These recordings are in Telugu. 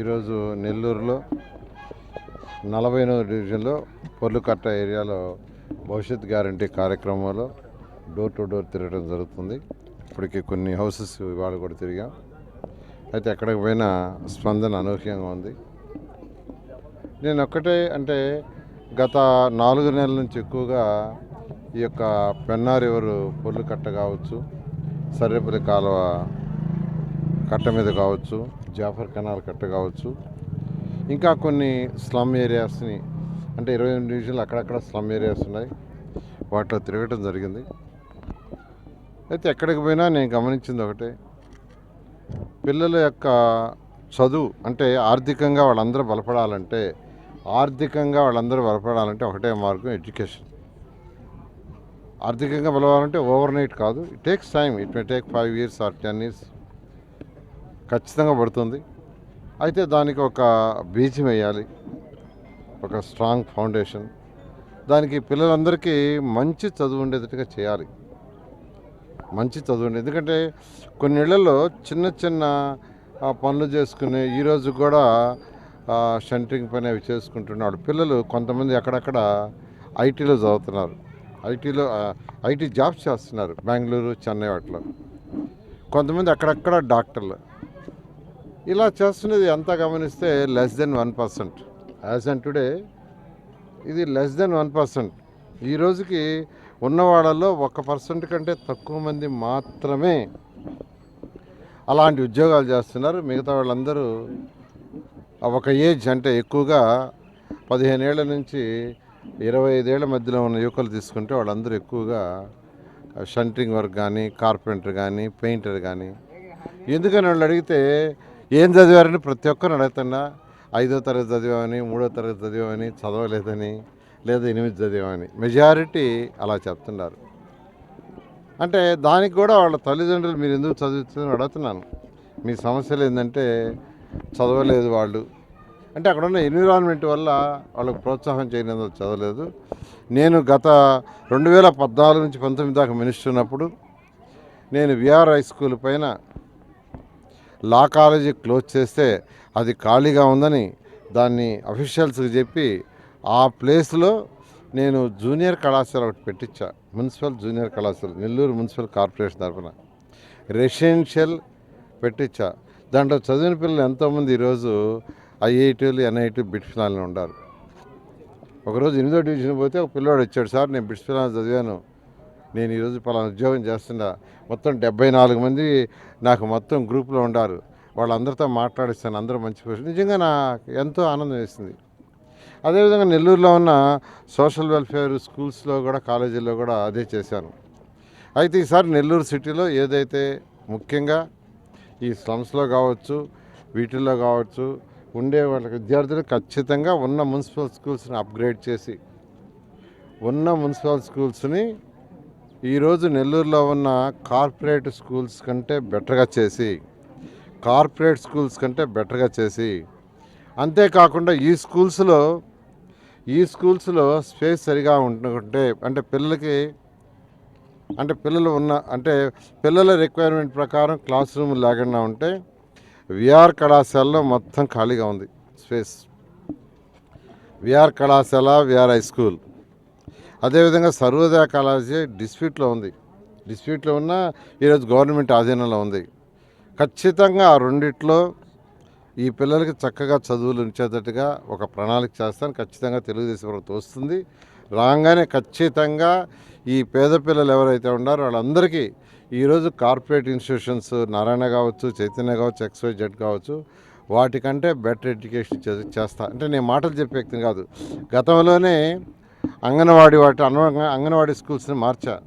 ఈరోజు నెల్లూరులో నలభై ఎనిమిది డివిజన్లో పొర్లుకట్ట ఏరియాలో భవిష్యత్ గ్యారంటీ కార్యక్రమంలో డోర్ టు డోర్ తిరగడం జరుగుతుంది. ఇప్పటికి కొన్ని హౌసెస్ ఇవాళ కూడా తిరిగాం. అయితే ఎక్కడికి పోయినా స్పందన అనూహ్యంగా ఉంది. నేను ఒక్కటే అంటే గత నాలుగు నెలల నుంచి ఎక్కువగా ఈ యొక్క పెన్నారివరు పొర్లుకట్ట పొర్లు కట్ట కావచ్చు సర్రెపల్లి కాలువ కట్ట మీద కావచ్చు జాఫర్ కెనాల్ కట్ట కావచ్చు. ఇంకా కొన్ని స్లమ్ ఏరియాస్ని అంటే ఇరవై ఎనిమిది డివిజన్లు అక్కడక్కడ స్లమ్ ఏరియాస్ ఉన్నాయి. వాటిలో తిరగటం జరిగింది. అయితే ఎక్కడికి పోయినా నేను గమనించింది ఒకటే. పిల్లల యొక్క చదువు అంటే ఆర్థికంగా వాళ్ళందరూ బలపడాలంటే ఆర్థికంగా వాళ్ళందరూ బలపడాలంటే ఒకటే మార్గం ఎడ్యుకేషన్. ఆర్థికంగా బలవాలంటే ఓవర్ నైట్ కాదు. It takes time it may take five years or ten years. ఖచ్చితంగా పడుతుంది. అయితే దానికి ఒక బీజం వేయాలి. ఒక స్ట్రాంగ్ ఫౌండేషన్. దానికి పిల్లలందరికీ మంచి చదువు ఉండేటట్టుగా చేయాలి. మంచి చదువు ఉండేది ఎందుకంటే కొన్ని ఇళ్ళలో చిన్న చిన్న పనులు చేసుకునే ఈరోజు కూడా షంటరింగ్ పని అవి చేసుకుంటున్నాడు. పిల్లలు కొంతమంది అక్కడక్కడ ఐటీలో చదువుతున్నారు. ఐటీలో ఐటీ జాబ్స్ చేస్తున్నారు. బెంగళూరు చెన్నై వాటిలో. కొంతమంది అక్కడక్కడ డాక్టర్లు. ఇలా చేస్తున్నది ఎంత గమనిస్తే less than one percent as and today ఇది లెస్ దెన్ వన్ పర్సెంట్ ఈ రోజుకి ఉన్న వాళ్ళలో ఒక పర్సెంట్ కంటే తక్కువ మంది మాత్రమే అలాంటి ఉద్యోగాలు చేస్తున్నారు. మిగతా వాళ్ళందరూ ఒక ఏజ్ అంటే ఎక్కువగా పదిహేను ఏళ్ళ నుంచి ఇరవై ఐదేళ్ళ మధ్యలో ఉన్న యువకులు తీసుకుంటే వాళ్ళందరూ ఎక్కువగా షంటరింగ్ వర్క్ కానీ కార్పెంటర్ కానీ పెయింటర్ కానీ ఎందుకని వాళ్ళు అడిగితే ఏం చదివారని ప్రతి ఒక్కరు అడుగుతున్నా ఐదో తరగతి చదివామని మూడో తరగతి చదివామని చదవలేదని లేదా ఎనిమిది చదివామని. మెజారిటీ అలా చెప్తున్నారు. అంటే దానికి కూడా వాళ్ళ తల్లిదండ్రులు మీరు ఎందుకు చదువుతుందని అడుగుతున్నాను. మీ సమస్యలు ఏంటంటే చదవలేదు వాళ్ళు. అంటే అక్కడ ఉన్న ఎన్విరాన్మెంట్ వల్ల వాళ్ళకి ప్రోత్సాహం చేయనందుకు చదవలేదు. నేను గత రెండు వేల పద్నాలుగు నుంచి పంతొమ్మిది దాకా మినిస్టర్ ఉన్నప్పుడు నేను విఆర్ హై స్కూల్ పైన లా కాలేజీ క్లోజ్ చేస్తే అది ఖాళీగా ఉందని దాన్ని అఫీషియల్స్కి చెప్పి ఆ ప్లేస్లో నేను జూనియర్ కళాశాల ఒకటి పెట్టించా. మున్సిపల్ జూనియర్ కళాశాల నెల్లూరు మున్సిపల్ కార్పొరేషన్ తరఫున రెసిడెన్షియల్ పెట్టించా. దాంట్లో చదివిన పిల్లలు ఎంతోమంది ఈరోజు ఐఐటీలు ఎన్ఐటీ బిట్ ఫిలాన్లు ఉన్నారు ఒకరోజు ఎనిమిదో డివిజన్ పోతే ఒక పిల్లవాడు వచ్చాడు సార్ నేను బిట్స్ ఫిలాన్ చదివాను. నేను ఈరోజు పలానా ఉద్యోగం చేస్తున్నా. మొత్తం డెబ్బై నాలుగు మంది నాకు మొత్తం గ్రూప్లో ఉండారు. వాళ్ళందరితో మాట్లాడిస్తాను. అందరూ మంచి పొజిషన్ నిజంగా నాకు ఎంతో ఆనందం వేసింది. అదేవిధంగా నెల్లూరులో ఉన్న సోషల్ వెల్ఫేర్ స్కూల్స్లో కూడా కాలేజీల్లో కూడా అదే చేశాను. అయితే ఈసారి నెల్లూరు సిటీలో ఏదైతే ముఖ్యంగా ఈ స్లమ్స్లో కావచ్చు వీటిల్లో కావచ్చు ఉండే వాళ్ళ విద్యార్థులు ఖచ్చితంగా ఉన్న మున్సిపల్ స్కూల్స్ని అప్గ్రేడ్ చేసి ఉన్న మున్సిపల్ స్కూల్స్ని ఈరోజు నెల్లూరులో ఉన్న కార్పొరేట్ స్కూల్స్ కంటే బెటర్గా చేసి కార్పొరేట్ స్కూల్స్ కంటే బెటర్గా చేసి అంతేకాకుండా ఈ స్కూల్స్లో ఈ స్కూల్స్లో స్పేస్ సరిగా ఉంటుంటే అంటే పిల్లలకి అంటే పిల్లలు ఉన్న అంటే పిల్లల రిక్వైర్మెంట్ ప్రకారం క్లాస్ రూమ్ లేకుండా ఉంటే విఆర్ కళాశాలలో మొత్తం ఖాళీగా ఉంది స్పేస్. విఆర్ కళాశాల విఆర్ హై స్కూల్. అదేవిధంగా సర్వోదయ కళాశాల డిస్ప్యూట్లో ఉంది. డిస్ప్యూట్లో ఉన్న ఈరోజు గవర్నమెంట్ ఆధీనంలో ఉంది. ఖచ్చితంగా ఆ రెండిట్లో ఈ పిల్లలకి చక్కగా చదువులు ఉంచేటట్టుగా ఒక ప్రణాళిక చేస్తాను. ఖచ్చితంగా తెలుగుదేశం ప్రభుత్వం వస్తుంది. రాగానే ఖచ్చితంగా ఈ పేద పిల్లలు ఎవరైతే ఉన్నారో వాళ్ళందరికీ ఈరోజు కార్పొరేట్ ఇన్స్టిట్యూషన్స్ నారాయణ కావచ్చు చైతన్య కావచ్చు ఎక్స్వై జెడ్ కావచ్చు వాటికంటే బెటర్ ఎడ్యుకేషన్ చేస్తా. అంటే నేను మాటలు చెప్పే వ్యక్తిని కాదు. గతంలోనే అంగన్వాడీ వాటి అన్వ- అంగన్వాడీ స్కూల్స్ని మార్చా.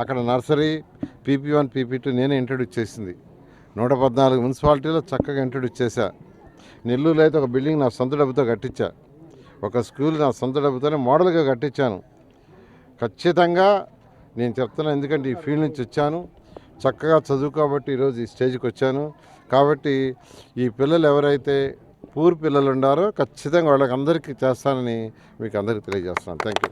అక్కడ nursery PP one PP two నేనే ఇంట్రడ్యూస్ చేసింది. నూట పద్నాలుగు మున్సిపాలిటీలో చక్కగా ఇంట్రడ్యూస్ చేశా. నెల్లూరులో అయితే ఒక బిల్డింగ్ నా సొంత డబ్బుతో కట్టించా. ఒక స్కూల్ నా సొంత డబ్బుతోనే మోడల్గా కట్టించాను. ఖచ్చితంగా నేను చెప్తున్నాను ఎందుకంటే ఈ ఫీల్డ్ నుంచి వచ్చాను. చక్కగా చదువు కాబట్టి ఈరోజు ఈ స్టేజ్కి వచ్చాను. కాబట్టి ఈ పిల్లలు ఎవరైతే పూర్ పిల్లలు ఉండారో ఖచ్చితంగా వాళ్ళకి అందరికీ చేస్తానని మీకు అందరికీ తెలియజేస్తున్నాను. Thank you